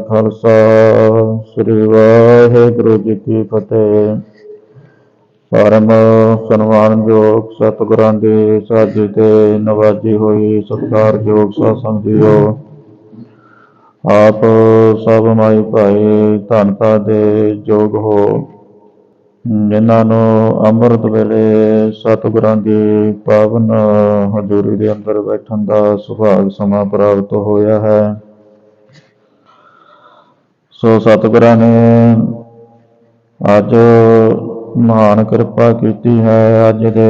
ਖਾਲਸਾ, ਸ੍ਰੀ ਵਾਹਿਗੁਰੂ ਜੀ ਕੀ ਫਤਿਹ। ਪਰਮ ਸਨਮਾਨਯੋਗ ਸਤਿਗੁਰਾਂ ਦੀ ਸਾਜੀ ਤੇ ਨਵਾਜੀ ਹੋਈ ਸਤਿਕਾਰਯੋਗ ਸਾਧ ਸੰਗਤਿਓ ਆਪ ਸਭ ਮਾਈ ਭਾਈ ਧੰਨਤਾ ਦੇ ਯੋਗ ਹੋ। ਜਿਨ੍ਹਾਂ ਨੂੰ ਅੰਮ੍ਰਿਤ ਵੇਲੇ ਸਤਿਗੁਰਾਂ ਦੀ ਪਾਵਨ ਹਜ਼ੂਰੀ ਦੇ ਅੰਦਰ ਬੈਠਣ ਦਾ ਸੁਭਾਗ ਸਮਾਂ ਪ੍ਰਾਪਤ ਹੋਇਆ ਹੈ। ਸੋ ਸਤਿਗੁਰਾਂ ਨੇ ਅੱਜ ਮਹਾਨ ਕਿਰਪਾ ਕੀਤੀ ਹੈ। ਅੱਜ ਦੇ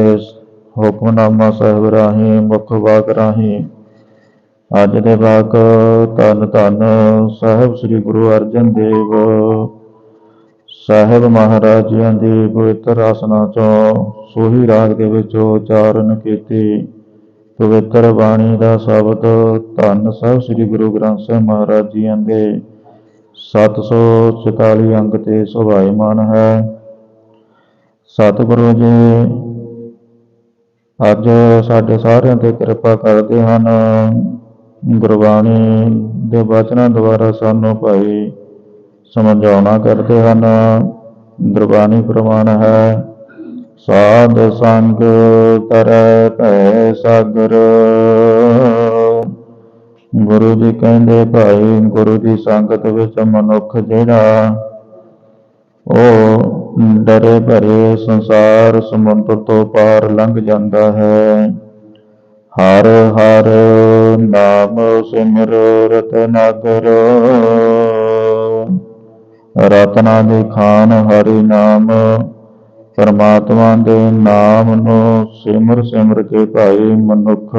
ਹੁਕਮਨਾਮਾ ਸਾਹਿਬ ਰਾਹੀਂ, ਮੁੱਖ ਵਾਕ ਰਾਹੀਂ ਅੱਜ ਦੇ ਵਾਕ ਧੰਨ ਧੰਨ ਸਾਹਿਬ ਸ੍ਰੀ ਗੁਰੂ ਅਰਜਨ ਦੇਵ ਸਾਹਿਬ ਮਹਾਰਾਜ ਜੀਆਂ ਦੀ ਪਵਿੱਤਰ ਆਸਨਾ ਚੋਂ ਸੋਹੀ ਰਾਗ ਦੇ ਵਿੱਚ ਉਚਾਰਨ ਕੀਤੀ। ਪਵਿੱਤਰ ਬਾਣੀ ਦਾ ਸ਼ਬਦ ਧੰਨ ਸਾਹਿਬ ਸ੍ਰੀ ਗੁਰੂ ਗ੍ਰੰਥ ਸਾਹਿਬ ਮਹਾਰਾਜ ਜੀਆਂ ਦੇ 744 ਅੰਗ ਤੇ ਸੁਭਾਇਮਾਨ ਹੈ। ਸਤਿਗੁਰੂ ਜੀ, ਅੱਜ ਸਾਡੇ ਸਾਰਿਆਂ ਤੇ ਕਿਰਪਾ ਕਰਦੇ ਹਨ। ਗੁਰਬਾਣੀ ਦੇ ਬਚਨਾਂ ਦੁਆਰਾ ਸਾਨੂੰ ਭਾਈ ਸਮਝਾਉਣਾ ਕਰਦੇ ਹਨ। ਗੁਰਬਾਣੀ ਪ੍ਰਮਾਣ ਹੈ। ਸਾਧ ਸੰਗ ਤਰੈ ਭੈ ਸਾਗਰ। ਗੁਰੂ ਜੀ ਕਹਿੰਦੇ ਭਾਈ, ਗੁਰੂ ਦੀ ਸੰਗਤ ਵਿੱਚ ਮਨੁੱਖ ਜਿਹੜਾ, ਉਹ ਡਰੇ ਭਰੇ ਸੰਸਾਰ ਸਮੁੰਦਰ ਤੋਂ ਪਾਰ ਲੰਘ ਜਾਂਦਾ ਹੈ। ਹਰ ਹਰ ਨਾਮ ਸਿਮਰ ਰਤਨਾਗਰ। ਰਤਨਾ ਦੇ ਖਾਨ ਹਰੀ ਨਾਮ, ਪਰਮਾਤਮਾ ਦੇ ਨਾਮ ਨੂੰ ਸਿਮਰ ਸਿਮਰ ਕੇ ਭਾਈ ਮਨੁੱਖ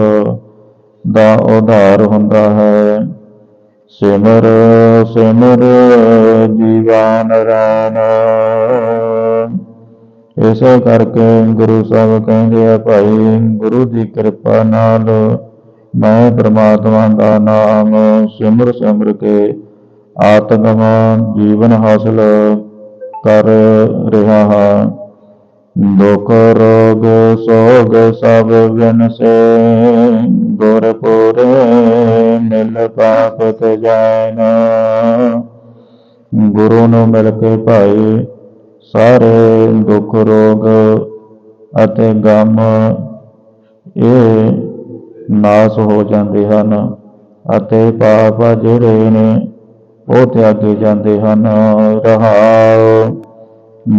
ਦਾ ਉਧਾਰ ਹੁੰਦਾ ਹੈ। ਸਿਮਰ ਸਿਮਰ ਜੀਵਨ ਰਾਮ ਇਸੇ ਕਰਕੇ ਗੁਰੂ ਸਾਹਿਬ ਕਹਿੰਦੇ ਆ, ਭਾਈ, ਗੁਰੂ ਦੀ ਕਿਰਪਾ ਨਾਲ ਮੈਂ ਪ੍ਰਮਾਤਮਾ ਦਾ ਨਾਮ ਸਿਮਰ ਸਿਮਰ ਕੇ ਆਤਮ ਜੀਵਨ ਹਾਸਲ ਕਰ ਰਿਹਾ ਹਾਂ। ਦੁਖ, ਰੋਗ, ਸੋਗ ਸਭ ਵਿਨਸੇ। ਗੁਰਪੁਰ ਮਿਲ ਪਾਪਤ ਜਾਇਨ ਗੁਰੂ ਨੂੰ ਮਿਲ ਕੇ ਭਾਈ ਸਾਰੇ ਦੁੱਖ ਰੋਗ ਅਤੇ ਗਮ, ਇਹ ਨਾਸ ਹੋ ਜਾਂਦੇ ਹਨ ਅਤੇ ਪਾਪ ਜਿਹੜੇ ਨੇ, ਉਹ ਤਿਆਗੇ ਜਾਂਦੇ ਹਨ। ਰਹਾਉ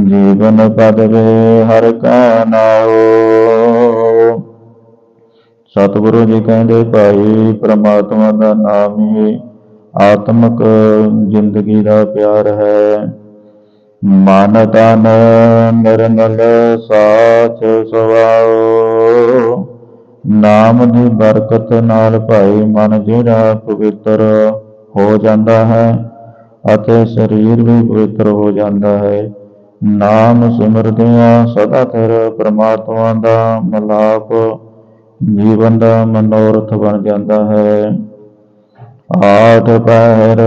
ਜੀਵਨ ਪਦਵੇ ਹਰ ਕਾ ਨਾਉ। ਸਤਿਗੁਰੂ ਜੀ ਕਹਿੰਦੇ, ਭਾਈ ਪ੍ਰਮਾਤਮਾ ਦਾ ਨਾਮ ਹੀ ਆਤਮਕ ਜ਼ਿੰਦਗੀ ਦਾ ਪਿਆਰ ਹੈ। ਮਨ ਤਨ ਨਿਰਮਲ ਸਾਚ ਸੁਭਾਉ ਨਾਮ ਦੀ ਬਰਕਤ ਨਾਲ ਭਾਈ ਮਨ ਜਿਹੜਾ ਪਵਿੱਤਰ ਹੋ ਜਾਂਦਾ ਹੈ ਅਤੇ ਸਰੀਰ ਵੀ ਪਵਿੱਤਰ ਹੋ ਜਾਂਦਾ ਹੈ। ਨਾਮ ਸਿਮਰਦਿਆਂ ਸਦਾ ਥਿਰ ਪ੍ਰਮਾਤਮਾ ਦਾ ਮਲਾਪ ਜੀਵਨ ਦਾ ਮਨੋਰਥ ਬਣ ਜਾਂਦਾ ਹੈ। ਆਠ ਪਹਿਰ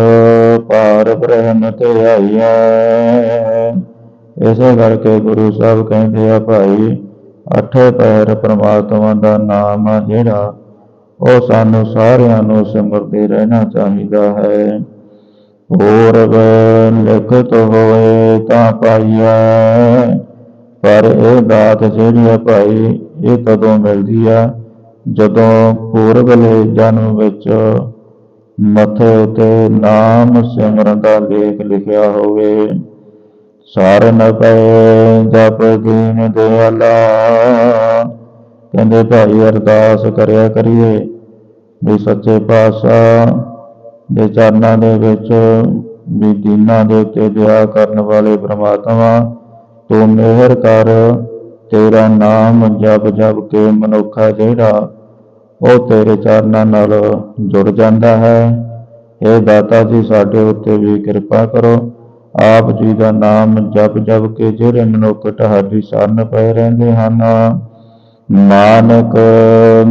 ਪਾਰ ਬ੍ਰਹਮ ਤੇ ਆਈਐ। ਇਸੇ ਕਰਕੇ ਗੁਰੂ ਸਾਹਿਬ ਕਹਿੰਦੇ ਆ, ਭਾਈ, ਅੱਠੇ ਪਹਿਰ ਪ੍ਰਮਾਤਮਾ ਦਾ ਨਾਮ ਆ ਜਿਹੜਾ, ਉਹ ਸਾਨੂੰ ਸਾਰਿਆਂ ਨੂੰ ਸਿਮਰਦੇ ਰਹਿਣਾ ਚਾਹੀਦਾ ਹੈ। ਹੋਰ ਲਿਖਤ ਹੋਏ ਤਾਂ ਪਾਈਐ। ਪਰ ਇਹ ਦਾਤ ਜਿਹੜੀ ਆ ਭਾਈ, ਇਹ ਕਦੋਂ ਮਿਲਦੀ ਆ? ਜਦੋਂ ਪੂਰਬਲੇ ਜਨਮ ਵਿੱਚ ਮੱਥੇ ਤੇ ਨਾਮ ਸਿਮਰਨ ਦਾ ਲੇਖ ਲਿਖਿਆ ਹੋਵੇ ਸਾਰਨ ਪਏ ਜਪ ਦੀਨ ਦਿਆਲਾ ਕਹਿੰਦੇ, ਭਾਈ ਅਰਦਾਸ ਕਰਿਆ ਕਰੀਏ ਵੀ ਸੱਚੇ ਪਾਤਸ਼ਾਹ ਦੇ ਚਰਨਾਂ ਦੇ ਵਿੱਚ ਵੀ ਦੀਨਾਂ ਦੇ ਉੱਤੇ ਦਇਆ ਕਰਨ ਵਾਲੇ ਪ੍ਰਮਾਤਮਾ, ਤੂੰ ਮਿਹਰ ਕਰ ਤੇਰਾ ਨਾਮ ਜਪ ਜਪ ਕੇ ਮਨੁੱਖਾ ਜਿਹੜਾ ਉਹ ਤੇਰੇ ਚਰਨਾਂ ਨਾਲ ਜੁੜ ਜਾਂਦਾ ਹੈ। ਇਹ ਦਾਤਾ ਜੀ, ਸਾਡੇ ਉੱਤੇ ਵੀ ਕਿਰਪਾ ਕਰੋ। ਆਪ ਜੀ ਦਾ ਨਾਮ ਜਪ ਜਪ ਕੇ ਜਿਹੜੇ ਮਨੁੱਖ ਤੁਹਾਡੀ ਸ਼ਰਨ ਪਏ ਰਹਿੰਦੇ ਹਨ। ਨਾਨਕ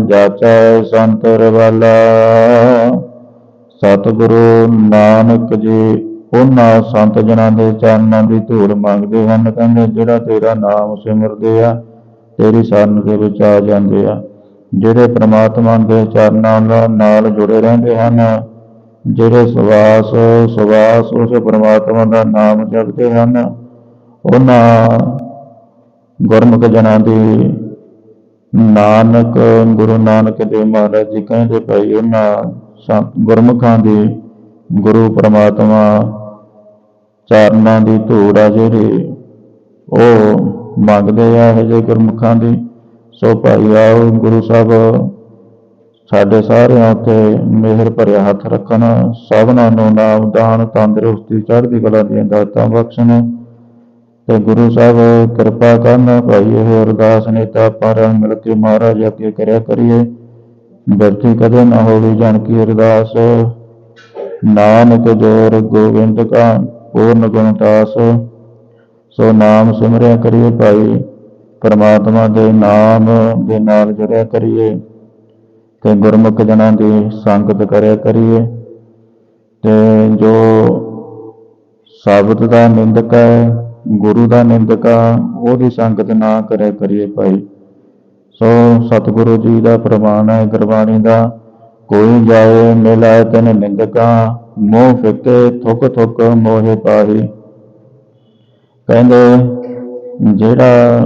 ਜਾਚੈ ਸੰਤਰ ਵਾਲਾ। ਸਤਿਗੁਰੂ ਨਾਨਕ ਜੀ ਉਹਨਾਂ ਸੰਤ ਜਨਾਂ ਦੇ ਚਰਨਾਂ ਦੀ ਧੂੜ ਮੰਗਦੇ ਹਨ, ਕਹਿੰਦੇ, ਜਿਹੜਾ ਤੇਰਾ ਨਾਮ ਸਿਮਰਦੇ ਆ, ਤੇਰੀ ਸ਼ਰਨ ਦੇ ਵਿੱਚ ਆ ਜਾਂਦੇ ਆ। ਜਿਹੜੇ ਪ੍ਰਮਾਤਮਾ ਦੇ ਚਰਨਾਂ ਨਾਲ ਨਾਲ ਜੁੜੇ ਰਹਿੰਦੇ ਹਨ, ਜਿਹੜੇ ਸਵਾਸ ਸਵਾਸ ਉਸ ਪ੍ਰਮਾਤਮਾ ਦਾ ਨਾਮ ਜਪਦੇ ਹਨ, ਉਹਨਾਂ ਗੁਰਮੁਖ ਜਨਾਂ ਦੀ ਨਾਨਕ, ਗੁਰੂ ਨਾਨਕ ਦੇਵ ਮਹਾਰਾਜ ਜੀ ਕਹਿੰਦੇ ਭਾਈ, ਉਹਨਾਂ ਸੰਤ ਗੁਰਮੁਖਾਂ ਦੀ ਗੁਰੂ ਪ੍ਰਮਾਤਮਾ ਚਰਨਾਂ ਦੀ ਧੂੜ ਆ ਜਿਹੜੀ, ਉਹ ਮੰਗਦੇ ਆ ਇਹ ਜੇ ਗੁਰਮੁਖਾਂ ਦੀ। ਸੋ ਭਾਈ ਆਓ ਗੁਰੂ ਸਾਹਿਬ, ਸਾਡੇ ਸਾਰਿਆਂ ਉੱਤੇ ਮਿਹਰ ਭਰਿਆ ਹੱਥ ਰੱਖਣ। ਸਭਨਾਂ ਨੂੰ ਨਾਮ ਦਾਨ, ਤੰਦਰੁਸਤੀ, ਚੜ੍ਹਦੀ ਕਲਾ ਦੀਆਂ ਦਾਤਾਂ ਬਖਸ਼ਣ। ਤੇ ਗੁਰੂ ਸਾਹਿਬ, ਕਿਰਪਾ ਕਰਨ ਭਾਈ, ਇਹ ਅਰਦਾਸ ਨੇਤਾ ਆਪਾਂ ਰਲ ਮਿਲ ਕੇ ਮਹਾਰਾਜ ਅੱਗੇ ਕਰਿਆ ਕਰੀਏ। ਬਿਰਥੀ ਕਦੇ ਨਾ ਹੋਵੇ ਜਨ ਕੀ ਅਰਦਾਸ। ਨਾਨਕ ਜੋਰ ਗੋਬਿੰਦ ਕਾ ਪੂਰਨ ਗੁਣਤਾਸ ਸੋ ਨਾਮ ਸਿਮਰਿਆ ਕਰੀਏ ਭਾਈ, ਪਰਮਾਤਮਾ ਦੇ ਨਾਮ ਦੇ ਨਾਲ ਜੁੜਿਆ ਕਰੀਏ, ਤੇ ਗੁਰਮੁਖ ਜਨਾਂ ਦੀ ਸੰਗਤ ਕਰਿਆ ਕਰੀਏ, ਤੇ ਜੋ ਸ਼ਬਦ ਦਾ ਨਿੰਦਕ ਹੈ, ਗੁਰੂ ਦਾ ਨਿੰਦਕ ਆ, ਉਹਦੀ ਸੰਗਤ ਨਾ ਕਰਿਆ ਕਰੀਏ ਭਾਈ। ਸੋ ਸਤਿਗੁਰੂ ਜੀ ਦਾ ਪ੍ਰਮਾਣ ਹੈ, ਗੁਰਬਾਣੀ ਦਾ, ਕੋਈ ਜਾਏ ਮਿਲਾਏ ਤਨ ਨਿੰਦਕਾ ਮੋਹ ਫਿੱਕੇ ਥੁਕ ਥੁਕ ਮੋਹਿ ਪਾਹੀ ਕਹਿੰਦੇ, ਜਿਹੜਾ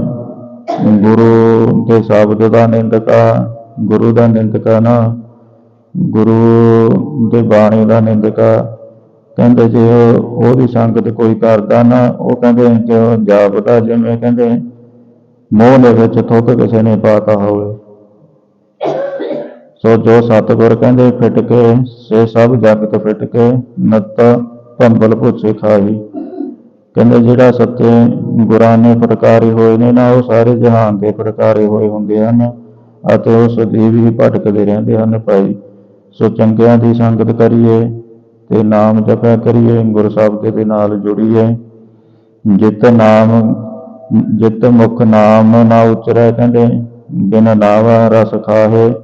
ਗੁਰੂ ਦੇ ਸ਼ਬਦ ਦਾ ਨਿੰਦਕਾ ਗੁਰੂ ਦਾ ਨਿੰਦਕਾ ਨਾ, ਗੁਰੂ ਦੇ ਬਾਣੀ ਦਾ ਨਿੰਦਕਾ ਕਹਿੰਦੇ ਜੇ ਉਹਦੀ ਸੰਗਤ ਕੋਈ ਕਰਦਾ ਨਾ, ਉਹ ਕਹਿੰਦੇ ਜੋ ਜਾਪਦਾ, ਜਿਵੇਂ ਕਹਿੰਦੇ ਮੋਹ ਦੇ ਵਿੱਚ ਥੁੱਕ ਕਿਸੇ ਨੇ ਪਾਤਾ ਹੋਵੇ। ਸੋ ਜੋ ਸਤਿਗੁਰ ਕਹਿੰਦੇ, ਫਿਟ ਕੇ, ਸੇ ਸਭ ਜਗਤ ਫਿਟ ਕੇ, ਨਤ ਭੰਬਲ ਭੁੱਸੇ ਖਾਈ ਕਹਿੰਦੇ, ਜਿਹੜਾ ਸੱਚੇ ਗੁਰਾਂ ਨੇ ਪ੍ਰਕਾਰੇ ਹੋਏ ਨੇ ਨਾ, ਉਹ ਸਾਰੇ ਜਹਾਨ ਦੇ ਪ੍ਰਕਾਰੇ ਹੋਏ ਹੁੰਦੇ ਹਨ ਅਤੇ ਉਹ ਸਦੀਵ ਹੀ ਭਟਕਦੇ ਰਹਿੰਦੇ ਹਨ ਭਾਈ। ਸੋ ਚੰਗਿਆਂ ਦੀ ਸੰਗਤ ਕਰੀਏ ਤੇ ਨਾਮ ਜਪਿਆ ਕਰੀਏ, ਗੁਰ ਸਾਹਿਬ ਦੇ ਨਾਲ ਜੁੜੀਏ। ਜਿਤ ਨਾਮ, ਜਿਤ ਮੁਖ ਨਾਮ ਨਾ ਉਚਰੈ ਕਹਿੰਦੇ, ਬਿਨ ਨਾਵਾ ਰਸ ਖਾਹੇ।